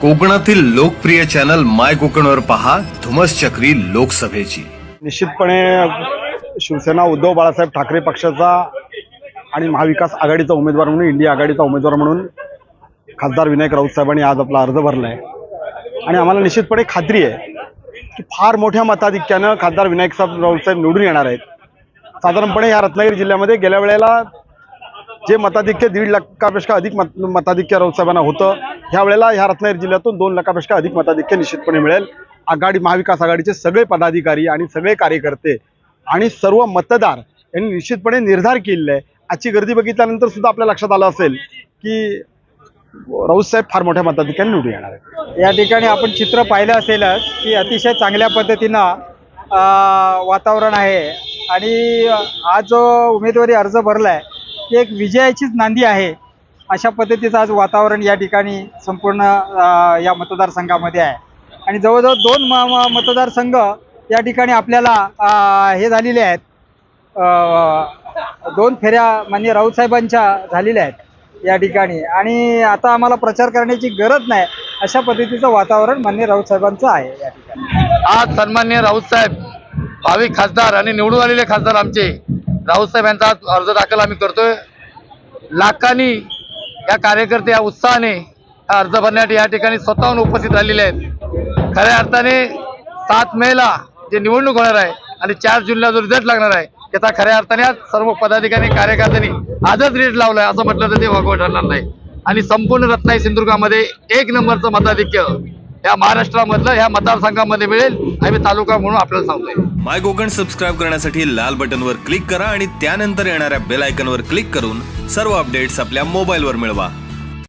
कोकणातील लोकप्रिय चॅनल माय कोकणवर पहा धुमस चक्री लोकसभेची. निश्चितपणे शिवसेना उद्धव बाळासाहेब ठाकरे पक्षाचा आणि महाविकास आघाडीचा उमेदवार म्हणून इंडिया आघाडीचा उमेदवार म्हणून खासदार विनायक राऊत साहेबांनी आज आपला अर्ज भरला आहे आणि आम्हाला निश्चितपणे खात्री आहे की फार मोठ्या मताधिक्यानं खासदार विनायक साहेब राऊत साहेब निवडून येणार आहेत. साधारणपणे या रत्नागिरी जिल्ह्यामध्ये गेल्या वेळेला जे मताधिक्य दीड लाखापेक्षा अधिक मत मताधिक्य राऊत साहेबांना होतं ह्या वेळेला ह्या रत्नागिरी जिल्ह्यातून दोन लाखापेक्षा अधिक मताधिक्य निश्चितपणे मिळेल. आघाडी महाविकास आघाडीचे सगळे पदाधिकारी आणि सगळे कार्यकर्ते आणि सर्व मतदार यांनी निश्चितपणे निर्धार केलेला आहे. आजची गर्दी बघितल्यानंतर सुद्धा आपल्या लक्षात आलं असेल की राऊत साहेब फार मोठ्या मताधिक्याने निवडून येणार आहेत. या ठिकाणी आपण चित्र पाहिलं असेलच की अतिशय चांगल्या पद्धतीनं अं, वातावरण आहे. आणि आज जो उमेदवारी अर्ज भरलाय ती एक विजयाचीच नांदी आहे. अशा पद्धतीचं आज वातावरण या ठिकाणी संपूर्ण या मतदारसंघामध्ये आहे. आणि जवळजवळ दोन म म- मतदारसंघ या ठिकाणी आपल्याला हे झालेले आहेत. दोन फेऱ्या मान्य राऊत साहेबांच्या झालेल्या आहेत या ठिकाणी. आणि आता आम्हाला प्रचार करण्याची गरज नाही अशा पद्धतीचं वातावरण मान्य राऊत साहेबांचं आहे या ठिकाणी. आज सन्मान्य राऊत साहेब भावी खासदार आणि निवडून आलेले खासदार आमचे. राऊतसाहेब यांचा अर्ज दाखल आम्ही करतोय. लाखांनी या कार्यकर्ते या उत्साहाने हा अर्ज भरण्यासाठी या ठिकाणी स्वतःहून उपस्थित राहिलेले आहेत. खऱ्या अर्थाने सात मेला जे निवडणूक होणार आहे आणि चार जूनला जो रिझल्ट लागणार आहे त्याचा खऱ्या अर्थाने आज सर्व पदाधिकारी कार्यकर्त्यांनी आजच रेट लावलाय असं म्हटलं तर ते वागवं ठरणार नाही. आणि संपूर्ण रत्नाई सिंधुदुर्गामध्ये एक नंबरचं मताधिक्य या महाराष्ट्रामधलं ह्या मतदारसंघामध्ये मिळेल आम्ही तालुका म्हणून आपल्याला सांगतोय. माय कोकण सबस्क्राईब करण्यासाठी लाल बटनवर क्लिक करा आणि त्यानंतर येणाऱ्या बेल आयकनवर क्लिक करून सर्व अपडेट्स आपल्या मोबाईलवर मिळवा.